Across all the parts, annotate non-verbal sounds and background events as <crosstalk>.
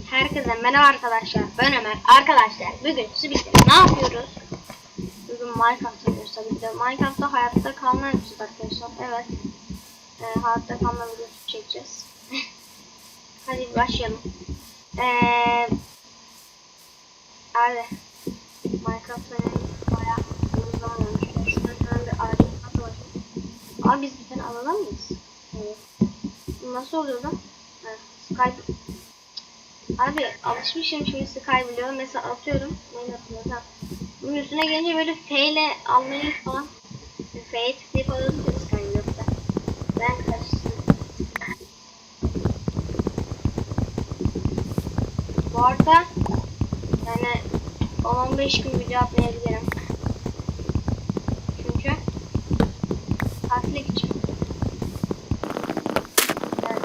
Herkese merhaba arkadaşlar. Ben Ömer. Arkadaşlar bugün siz birlikte ne yapıyoruz? Bugün Minecraft oynuyoruz tabii ki. Minecraft'ta hayatta kalma yapacağız arkadaşlar. Evet. Ee, hayatta kalma videosu çekeceğiz. <laughs> Hadi başlayalım. Ee, abi. Minecraft oynamayı bayağı uzun zaman olmuş. Şuradan hemen bir katı var. Abi biz bir tane alalım mıyız? Evet. Nasıl oluyor lan? Ha, Skype Abi alışmışım şimdi Sky biliyorum. Mesela atıyorum. Ne yapıyorum? Ha. Bunun üstüne gelince böyle F ile almayı falan. F'ye tıklayıp alıyordum ya Sky yoksa. Ben karıştırdım. Bu arada yani 10-15 gün video atmayabilirim. Çünkü tatile gideceğim. Evet.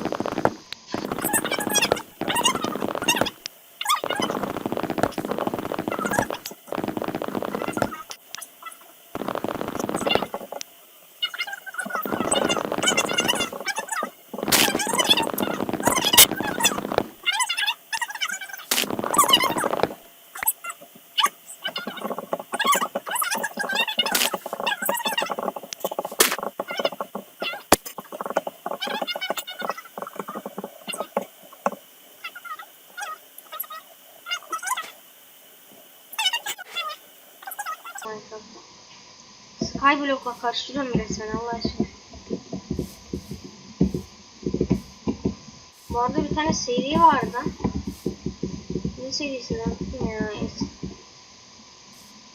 Minecraft'ta. Skyblock'la karıştırıyorum resmen Allah aşkına. Bu arada bir tane seri vardı. Ne serisi lan? Ya,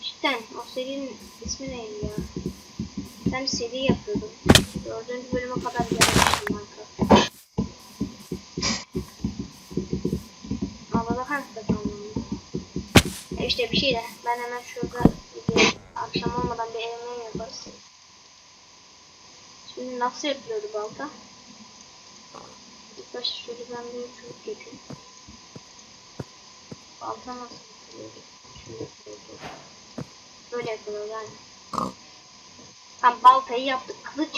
Cidden o serinin ismi neydi ya? Tane seri yapıyordum. Dördüncü bölüme kadar gelmiştim Minecraft. Ama bakar mısın. E bir şey de ben hemen şurada akşam olmadan bir. Şimdi nasıl yapılıyordu balta? İlk şöyle ben bir çubuk yapayım. Balta nasıl yapılıyordu? Şöyle yapılıyordu. Böyle yapılıyor yani. Tam baltayı yaptık. Kılıç.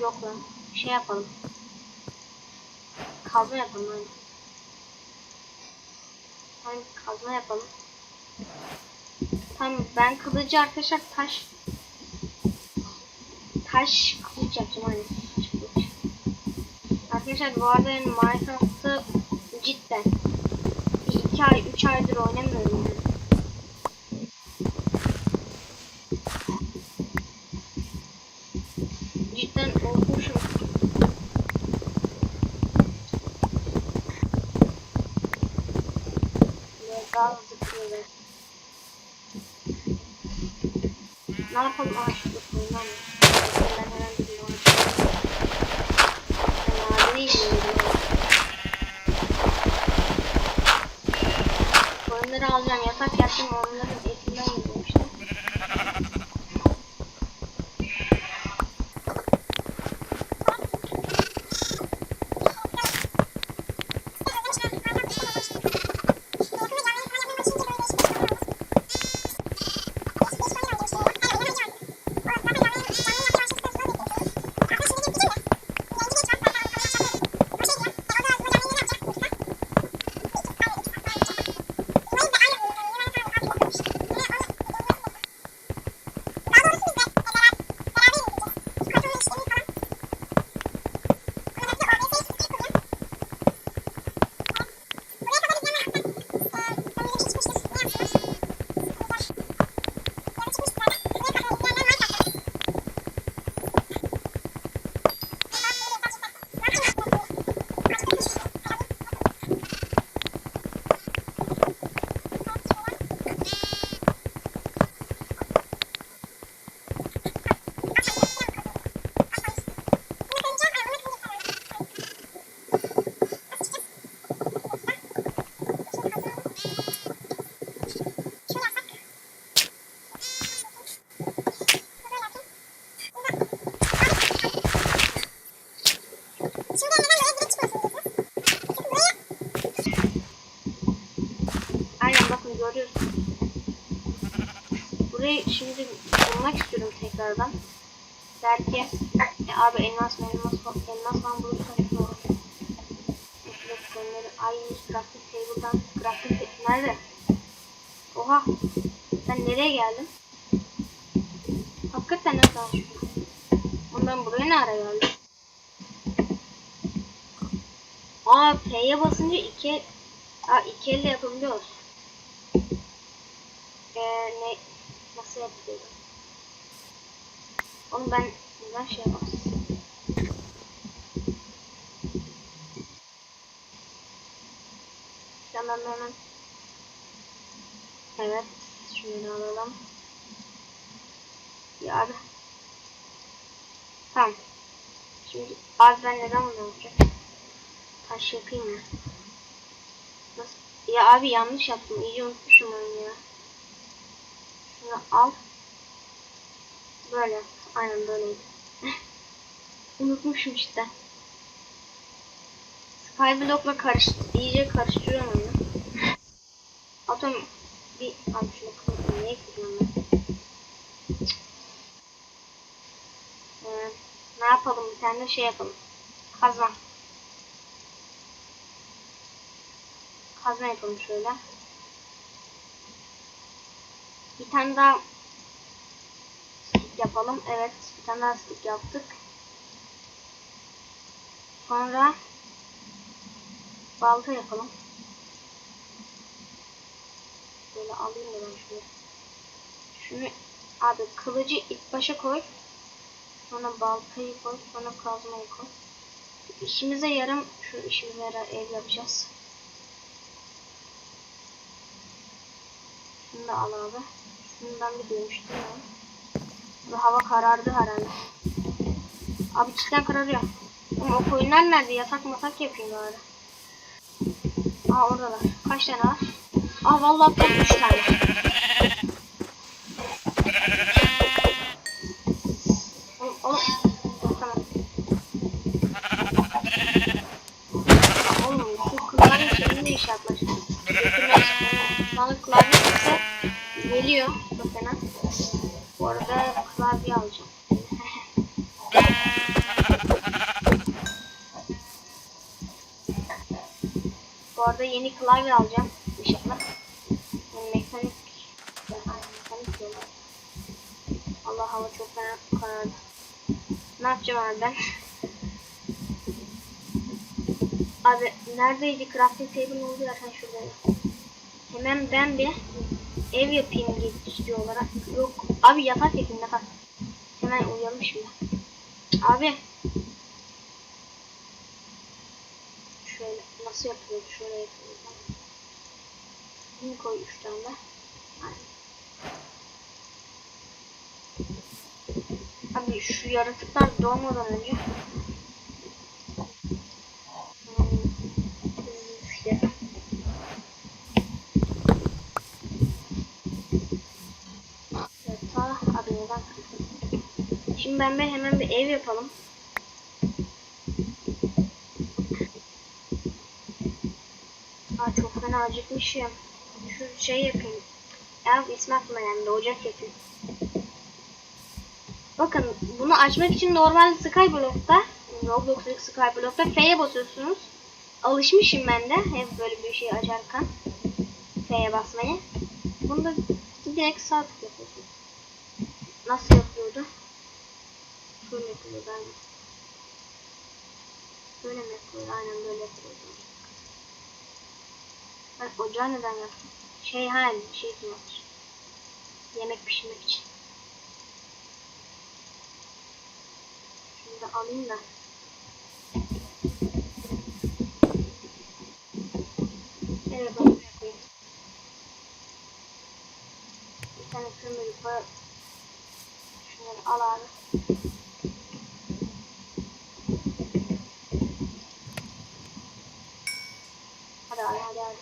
Yok lan. Şey yapalım. Kazma yapalım hani. Hani kazma yapalım. Tamam ben kılıcı arkadaşlar taş taş kılıç yapacağım hani taş kılıç. Arkadaşlar bu arada yani Minecraft'ı cidden bir iki ay üç aydır oynamıyorum yani. Cidden olmuşum. Daha kırıyorlar. Ne yapalım? Şurada koyundan mı? Ben hemen bir yola Ben madene iniyorum. Koyunları alacağım. Yatak yaptım. Onların Burayı şimdi bulmak istiyorum tekrardan. Belki e, abi elmas elmas elmas falan bulursak ne olur. Onları ay crafting table'dan crafting nerede? Oha. Ben nereye geldim? Hakikaten ne? Oğlum ben buraya ne ara geldim? Aa P'ye basınca iki Aa iki elle yapabiliyoruz. Ee, ne nasıl yapıyordu? Oğlum ben neden şey yapamam? Tamam hemen. Evet. Şunu alalım. Ya abi. Tamam. Şimdi abi ben neden bunu yapacağım? Taş yapayım mı? Nasıl? Ya abi yanlış yaptım. İyice unutmuşum onu ya. Şunu al. Böyle. Aynen böyleydi. <laughs> Unutmuşum işte. Skyblock'la karış, iyice karıştırıyorum onu. <laughs> Atom bir abi şunu kırdım. Niye kırıyorum ben? Ee, ne yapalım? Bir tane şey yapalım. Kazma. Kazma yapalım şöyle. Bir tane daha stick yapalım. Evet, bir tane daha stick yaptık. Sonra balta yapalım. Böyle alayım da ben şunu. Şunu abi kılıcı ilk başa koy. Sonra baltayı koy. Sonra kazmayı koy. İşimize yarım şu işimize yarar ev yapacağız. Şunu da al abi. Şunu ben bir duymuştum ya. Ve hava karardı herhalde. Abi cidden kararıyor. Ama o koyunlar nerede? Yatak matak yapayım bari. Aa oradalar. Kaç tane var? Aa vallahi tam 3 tane. Oğlum, oğlum. Tamam. Oğlum şu klavye senin de iş yapmış. Bana klavye ise geliyor bu sene. Bu arada klavye alacağım. <laughs> Bu arada yeni klavye alacağım inşallah. Yani mekanik yani mekanik diyorlar. Allah hava çok fena karardı. Ne yapacağım abi ben? <laughs> Abi neredeydi crafting table oldu ya sen şurada. Hemen ben bir ev yapayım istiyor olarak. Yok abi yatak yapayım yatak. Hemen uyuyalım şimdi. Abi. Şöyle nasıl yapılıyor? Şöyle yapılıyor. Bunu koy 3 tane. Abi şu yaratıklar doğmadan önce Hmm, işte. Evet, ta abi neden kırdın? Şimdi ben bir hemen bir ev yapalım. Aa çok fena acıkmışım. Şu şey yapayım. Ev ismi aklıma geldi. Ocak yapayım. Bakın bunu açmak için normal Skyblock'ta Roblox'taki Skyblock'ta F'ye basıyorsunuz. Alışmışım ben de hep böyle bir şey açarken F'ye basmaya. Bunda direkt sağ tık yapıyorsunuz. Nasıl yapıyordu? Şöyle yapıyordu galiba. Böyle mi yapıyordu? Aynen böyle yapıyordu. Ben ocağı neden yaptım? Şey hani şey yapmış. Yemek pişirmek için. Şunu da alayım da. Evet onu yapayım. Bir tane kömür koy. Şunları al abi. Hadi hadi hadi hadi.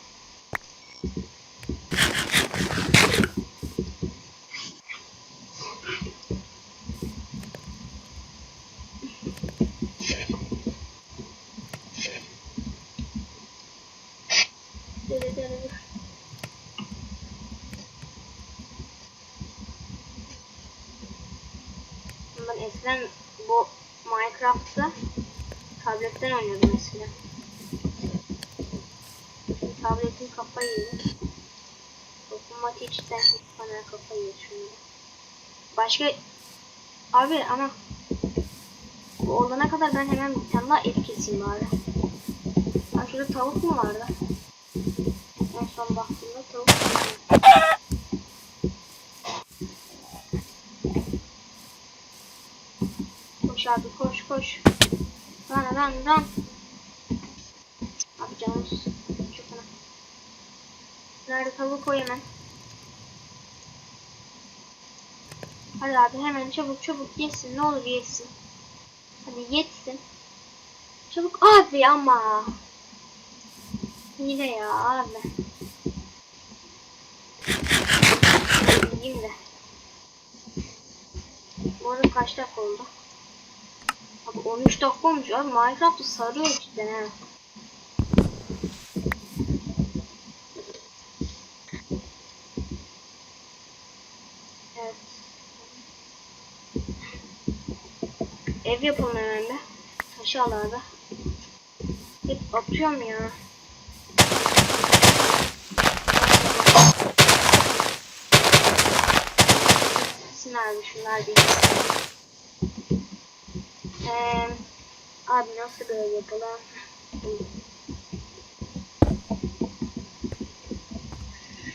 Dur dur dur dur. Ben eskiden bu Minecraft'ta tabletten oynuyordum eskiden. tabletim kafayı yedi. Dokunmatikten panel kafayı yedi şimdi. Başka abi ama bu olana kadar ben hemen bir tane daha et keseyim bari. Ha şurada tavuk mu vardı? En son baktığımda tavuk vardı. Koş abi koş koş. Lan lan lan. Abi canımız çok fena. Nerede tavuk koy hemen. Hadi abi hemen çabuk çabuk yesin ne olur yesin. Hadi yetsin. Çabuk abi ama. Yine ya abi. Yiyeyim de. Bu arada kaç dakika oldu? Abi 13 dakika olmuş abi Minecraft'ı sarıyor ha. Evet. Ev yapalım hemen de. Taşı al abi. Hep atıyorum ya. Abi şunlar bir Eee abi nasıl böyle yapalım?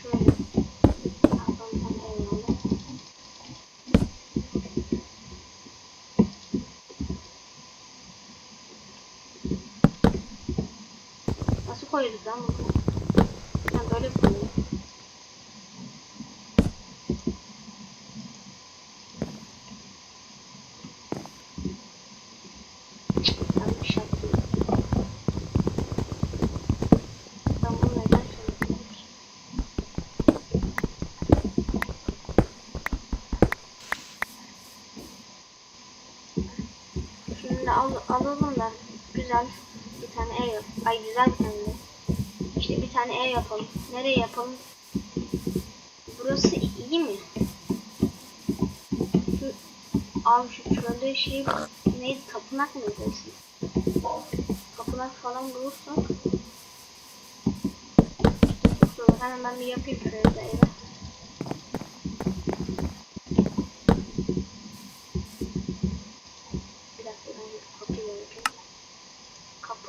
Şöyle. Tamam, tamam, eyvallah. Nasıl koyduk lan bunu? Ha böyle koyuyor. Yanlış yaptım. Ben bunu neden söyledim? Şimdi al, alalım da güzel bir tane ev yap. Ay güzel bir tane de. İşte bir tane ev yapalım. Nereye yapalım? Burası iyi mi? Şu, abi şu şurada şey neydi? Tapınak mıydı? Tapınak falan bulursak Dur hemen ben bir yapayım şöyle de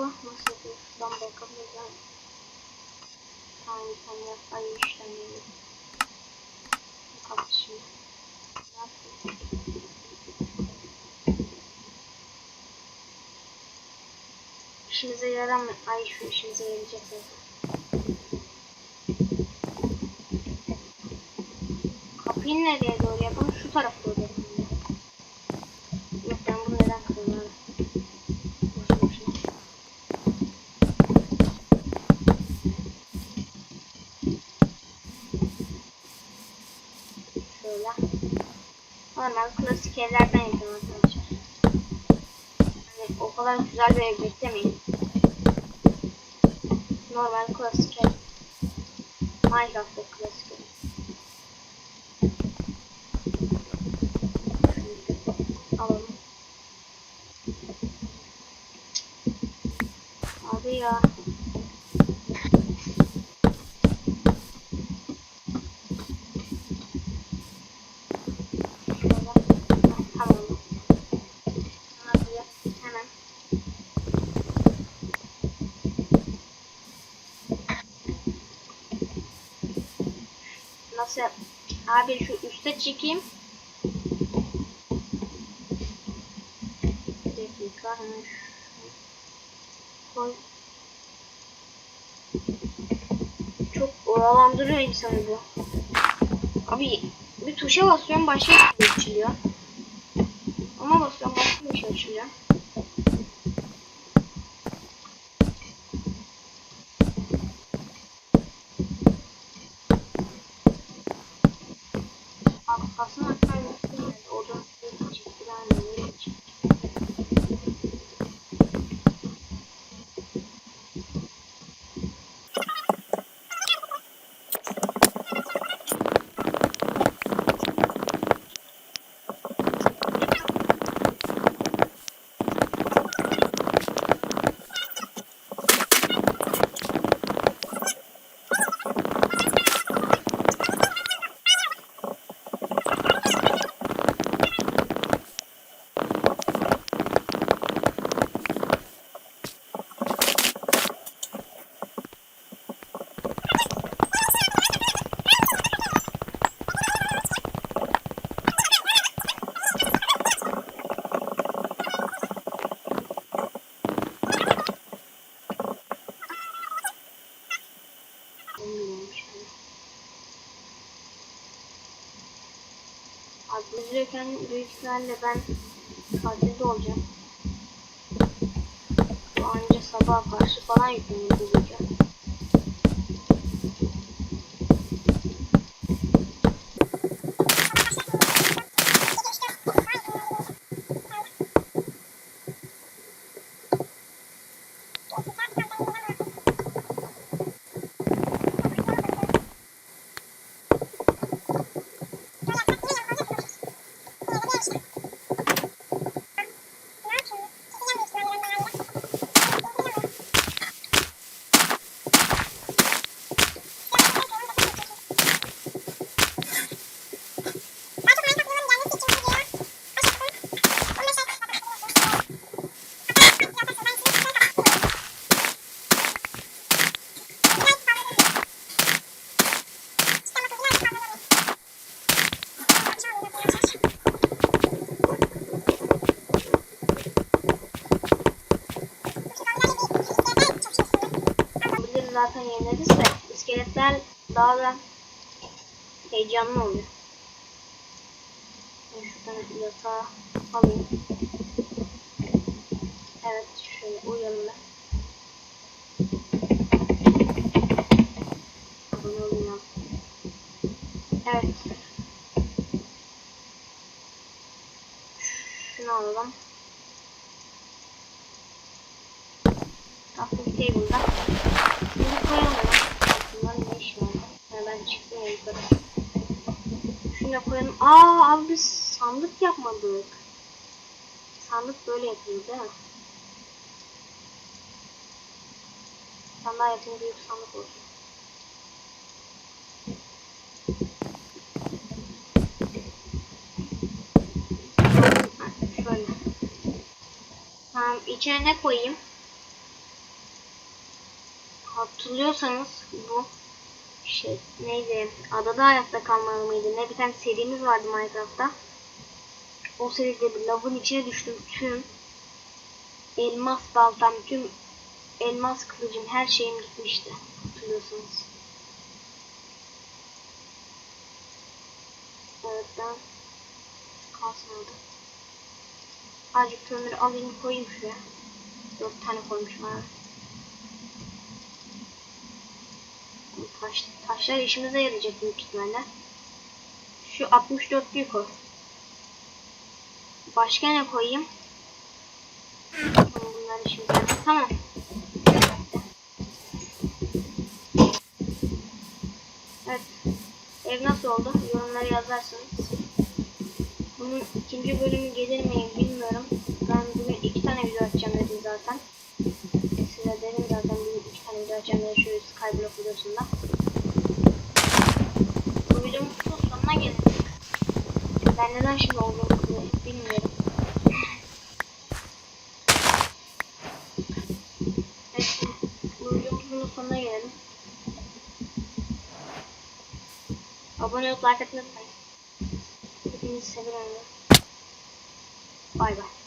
Kapı nasıl yapıyor? Şuradan bakabiliriz yani. Tamam sen yap. Ay işlemleri. Kapı şimdi. Ne yapayım? İşimize yaramıyor. Ay şu işimize yarayacak zaten. Kapıyı nereye doğru yapalım? Şu tarafa doğru yapalım. Yok ben bunu neden kırıyorum abi? Boşu boşuna. Şöyle. Normal klasik evlerden yapıyorum arkadaşlar. Hani o kadar güzel bir ev beklemeyin. Normal klasik ev. Minecraft'ta klasik ev. Alalım. Abi ya. Şöyle. Tamam. Abi hemen. Nasıl? Abi şu üste çıkayım. Bir dakika hemen koy. Çok oyalandırıyor insanı bu. Abi bir tuşa basıyorum başka bir şey açılıyor. Ama basıyorum başka bir şey açılıyor. İhtimalle ben tatilde olacağım. Bu anca sabah karşı falan yükleniyor bu. Biliriz zaten yenileriz de iskeletler daha da heyecanlı oluyor. Ben şuradan yatağı alayım. Evet şöyle uyuyalım ya. Evet. Şunu alalım. Crafting table'da. Aa abi biz sandık yapmadık. Sandık böyle yapıyor değil mi? Sen daha yapayım büyük sandık olsun. Şöyle. İçine ne koyayım? Hatırlıyorsanız bu şey neydi? Adada ayakta kalmalı mıydı? Ne bir tane serimiz vardı Minecraft'ta. O seride bir lavın içine düştüm. Tüm elmas baltam, tüm elmas kılıcım, her şeyim gitmişti. Hatırlıyorsanız. Evet ben orada. Azıcık kömür alayım koyayım şuraya. Dört tane koymuşum abi. Taş, taşlar işimize yarayacak büyük ihtimalle. Şu 64'lüyü koy. Başka ne koyayım? Bunlar işimize. Tamam. Evet. Ev nasıl oldu? Yorumlara yazarsınız. Bunun ikinci bölümü gelir mi bilmiyorum. Ben bugün iki tane video atacağım dedim zaten. Size dedim zaten bugün iki tane video atacağım şu Skyblock videosunda. Bu videonun sonuna geldik. Ben neden şimdi olduğumu bilmiyorum. Evet, bu videomuzun sonuna gelelim. Abone olup like atmayı unutmayın. Hepinizi seviyorum. Bay bay.